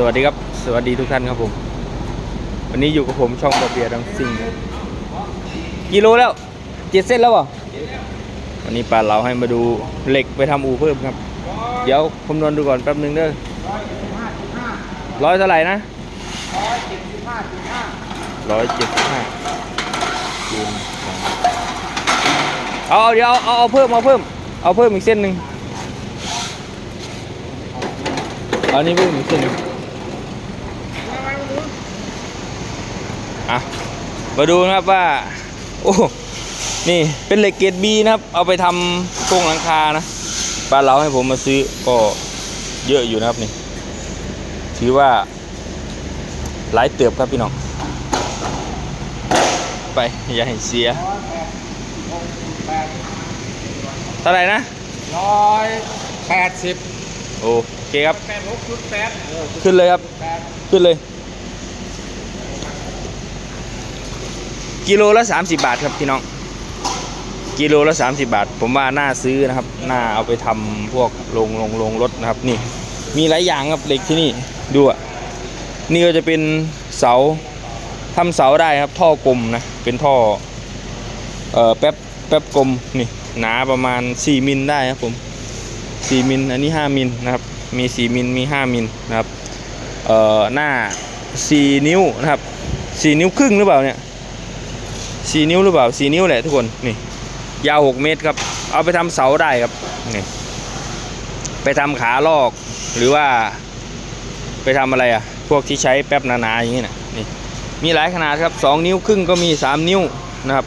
สวัสดีครับ สวัสดีทุกท่านครับผม วันนี้อยู่กับผมช่องบะเบียร์ดังซิ่งกิโลแล้วเจ็ดเส้นแล้วเหรอวันนี้ปลาเราให้มาดูเหล็กไปทำอู่เพิ่มครับ เดี๋ยวคำนวณดูก่อนแป๊บหนึงเด้อร้อยเท่าไหร่นะร้อยเจ็ดสิบห้าคูณสองเอาเอาเดี๋ยวเอาเอาเพิ่มเอาเพิ่ม เอาเพิ่มอีกเส้นหนึ่งอานี่เพิ่มอีกเส้นหนึ่ง อะมาดูนะครับว่า โอ้นี่เป็นเหล็กเกรดบีนะครับ เอาไปทำโครงหลังคานะบ้านเราให้ผมมาซื้อก็เยอะอยู่นะครับนี่ถือว่าหลายเติบครับพี่น้อง ไปอย่าให้เสียเท่าไหร่นะร้อยแปดสิบโอเคครับแปดหกชุดแปดขึ้นเลยครับแปดขึ้นเลย กิโลละ 30 บาทครับพี่น้อง กิโลละ 30 บาท ผมว่าน่าซื้อนะครับ น่าเอาไปทำพวกลงลงลงรถนะครับนี่ มีหลายอย่างครับเหล็กที่นี่ดูอะนี่ก็จะเป็นเสาทำเสาได้ครับท่อกลมนะเป็นท่อเอ่อแป๊บแป๊บกลมนี่หนาประมาณ 4 มิลได้ครับผม4มิลอันนี้ 5 มิลนะครับมี 4 มิลมี 5 มิลนะครับเอ่อหน้า 4 นิ้วนะครับ 4 นิ้วครึ่งหรือเปล่าเนี่ย 4นิ้วหรือเปล่า4นิ้วแหละทุกคนนี่ยาว6เมตรครับ เอาไปทำเสาได้ครับนี่ไปทำขาลอกหรือว่า ไปทำอะไรอะ พวกที่ใช้แป๊บหนาๆอย่างนี้นะนี่มีหลายขนาดครับ2นิ้วครึ่งก็มี3นิ้วนะครับ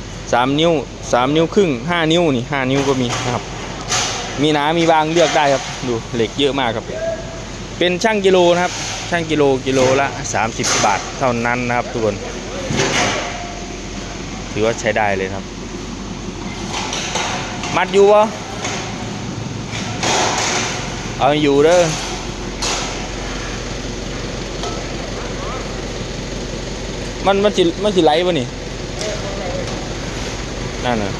3นิ้ว3นิ้วครึ่ง5นิ้วนี่5นิ้วก็มีนะครับ มีหนา มีบางเลือกได้ครับ ดูเหล็กเยอะมากครับเป็นช่างกิโลนะครับ ช่างกิโลกิโลละ 30 บาทเท่านั้นนะครับทุกคน ถือว่าใช้ได้เลยครับ มัดอยู่วะเอาอยู่เด้อมันมันสิมันสิไหลปะนี่นั่นน่ะ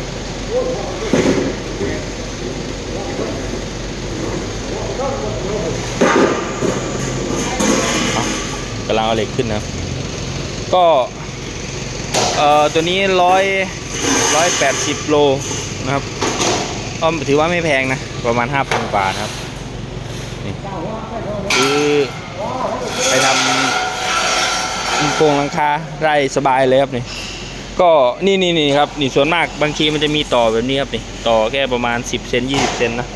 กำลังเอาเหล็กขึ้นนะ ก็ เอ่อตัวนี้ร้อยร้อยแปดสิบโลนะครับก็ถือว่าไม่แพงนะ ประมาณห้าพันบาทครับนี่คือไปทำโครงหลังคาไร่สบายเลยครับนี่ก็นี่นี่นี่ครับนี่ส่วนมากบางทีมันจะมีต่อแบบนี้ครับนี่ต่อแค่ประมาณ 10เซน20เซนนะ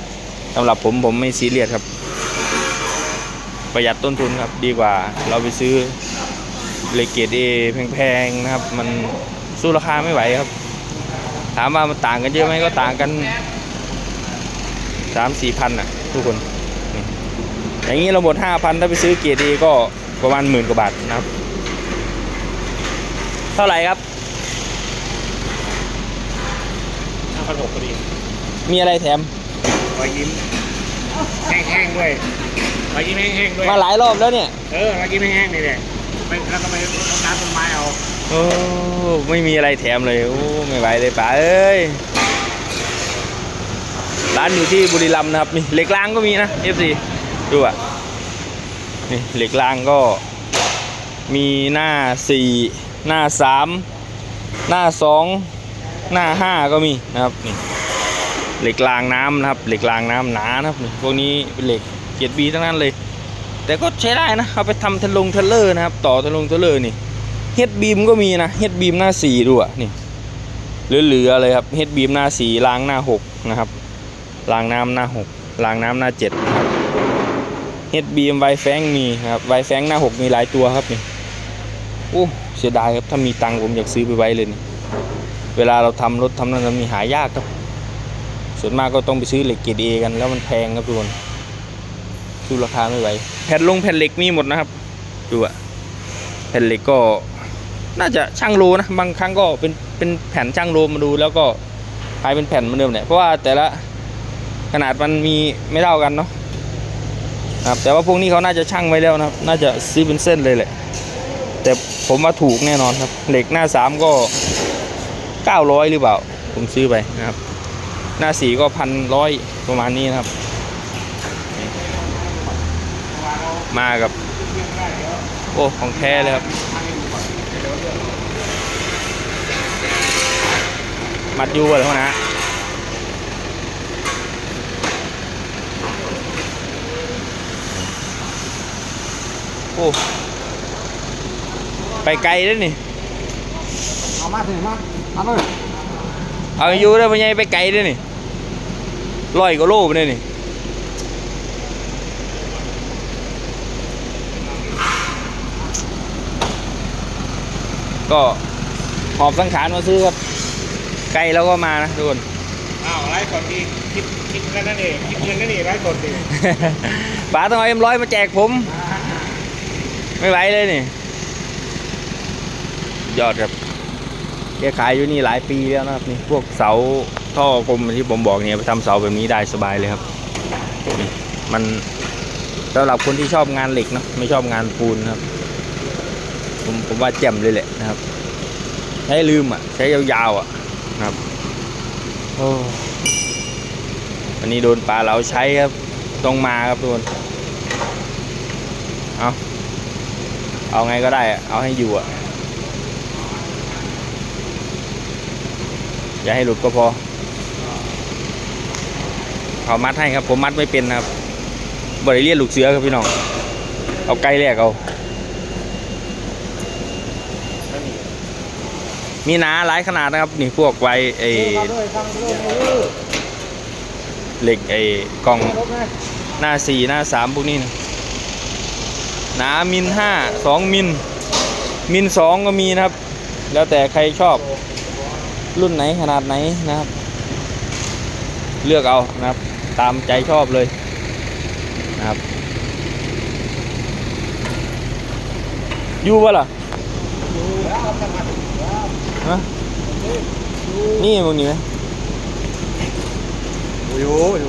สำหรับผมผมไม่ซีเรียสครับ ประหยัดต้นทุนครับดีกว่าเราไปซื้อ เหล็กเกรดเอแพงๆนะครับ มันสู้ราคาไม่ไหวครับ ถามว่ามันต่างกันเยอะไหมก็ต่างกันสามสี่พันอะ ทุกคนนี่อย่างนี้เราหมดห้าพันถ้าไปซื้อเกรดเอก็ประมาณหมื่นกว่าบาทนะครับ เท่าไหร่ครับห้าพันหกพอดีมีอะไรแถมรอยยิ้มแห้งๆด้วยรอยยิ้มแห้งๆด้วยมาหลายรอบแล้วเนี่ย เออรอยยิ้มแห้งๆนี่แหละ ไม่แล้วก็ไปรดน้ำต้นไม้เอาโอ้ไม่มีอะไรแถมเลยโอ้ไม่ไหวเลยป๋าเอ้ยร้านอยู่ที่บุรีรัมย์นะครับนี่เหล็กรางก็มีนะ FC ดูอะนี่เหล็กรางก็มีหน้าสี่หน้าสามหน้าสองหน้าห้าก็มีนะครับนี่เหล็กรางน้ำนะครับเหล็กรางน้ำหนานะครับนี่พวกนี้เป็นเหล็กเกียรบีทั้งนั้นเลย แต่ก็ใช้ได้นะ เอาไปทำทะลงเทเลอร์นะครับ ต่อทะลงเทเลอร์นี่เฮดบีมก็มีนะเฮดบีมหน้าสี่ด้วยนี่เหลือๆเลยครับเฮดบีมหน้าสี่ล้างหน้าหกนะครับล้างน้ำหน้าหกล้างน้ำหน้าเจ็ดนะครับเฮดบีมไวแฟงมีครับไวแฟงหน้าหกมีหลายตัวครับนี่โอ้เสียดายครับถ้ามีตังค์ผมอยากซื้อไปไว้เลยนี่เวลาเราทำรถทำนั่นทำนี่หายากครับ ส่วนมากก็ต้องไปซื้อเหล็กเกรดเอกันแล้วมันแพงครับทุกคน สู้ราคาไม่ไหว แผ่นลงแผ่นเหล็กมีหมดนะครับ ดูอะแผ่นเหล็กก็น่าจะช่างโลนะ บางครั้งก็เป็นเป็นแผ่นช่างโลมาดู แล้วก็กลายเป็นแผ่นเหมือนเดิมเนี่ยเพราะว่าแต่ละขนาดมันมีไม่เท่ากันเนาะครับแต่ว่าพวกนี้เขาน่าจะช่างไว้แล้วนะครับ น่าจะซื้อเป็นเส้นเลยแหละ แต่ผมว่าถูกแน่นอนครับ เหล็กหน้าสามก็เก้าร้อยหรือเปล่า ผมซื้อไปนะครับ หน้าสี่ก็พันร้อยประมาณนี้นะครับ มากับ โอ้ ของแท้เลยครับ มัดอยูเลยพวกนะโอ้ ไปไกลแล้วนี่ เอามาสิมาเอาเลยเอาอยู่ได้ปะไงไปไกลด้วยนี่ร้อยกว่าโลไปเลยนี่ ก็หอบสังขารมาซื้อครับไกลแล้วก็มานะทุกคน อ้าวไลฟ์สดดีคิดคิดกันนั่นเองคิดเงินนั่นเองไลฟ์สดดีป๋าต้องเอาเอ็มร้อยมาแจกผม ไม่ไหวเลยนี่ ยอดครับแกขายอยู่นี่หลายปีแล้วนะครับนี่พวกเสาท่อกลมที่ผมบอกเนี่ยไปทำเสาแบบนี้ได้สบายเลยครับนี่มันสำหรับคนที่ชอบงานเหล็กเนาะไม่ชอบงานปูนนะครับ ผมผมว่าแจ่มเลยแหละนะครับใช้ลืมอะ ใช้ยาวๆอะนะครับโอ้วันนี้โดนปลาเราใช้ครับต้องมาครับทุกคนเอาเอาไงก็ได้อะเอาให้อยู่อะ อย่าให้หลุดก็พอเขามัดให้ครับ ผมมัดไม่เป็นนะครับบริเลียนลูกเสือครับพี่น้อง เอาไกลแรกเอา มีหนาหลายขนาดนะครับ นี่พวกไวไอทำด้วยทำด้วยเอเหล็กไอกล่องหน้าสี่หน้าสามพวกนี้นะหนามิลห้าสองมิลมิลสองก็มีนะครับ แล้วแต่ใครชอบรุ่นไหนขนาดไหนนะครับ เลือกเอานะครับ ตามใจชอบเลยนะครับอยู่ปะล่ะ ฮะนี่มึงนี่ไหมอยู่อยู่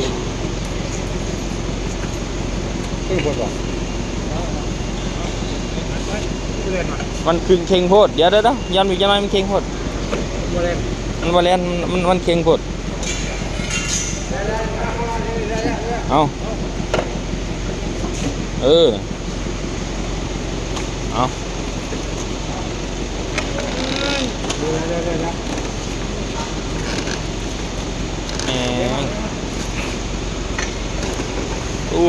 นี่บนบ่เล่นมามันคือเข่งโพดเดี๋ยวเดี๋ยวเดี๋ยวยันอีกยังไงมันเข่งโพดเล่นมันบอลเลนมันมันเข่งโพดเอาเออ เอาเล่นเล่นเล่นแหมอู้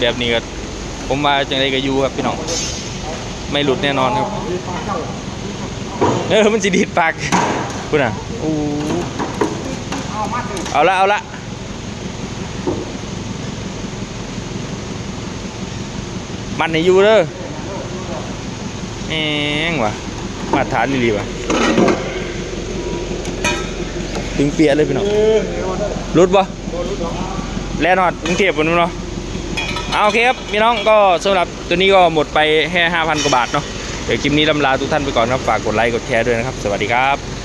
แบบนี้ก็ผมว่าจังไรก็อยู่ครับพี่น้อง ไม่หลุดแน่นอนครับ เออ มันสิดีดปากคุณอะอู้เอาละ เอาละมันให้อยู่เด้อแองว่ะ มาตรฐานดีๆว่ะถึงเปียเลยพี่น้องรุดปะแล่นอดกรุงเทพฯบนนู้นเนาะเอาโอเคครับพี่น้องก็สำหรับตัวนี้ก็หมดไปแค่5,000 กว่าบาทเนาะเดี๋ยวคลิปนี้ลำลาทุกท่านไปก่อนครับ ฝากกดไลค์กดแชร์ด้วยนะครับ สวัสดีครับ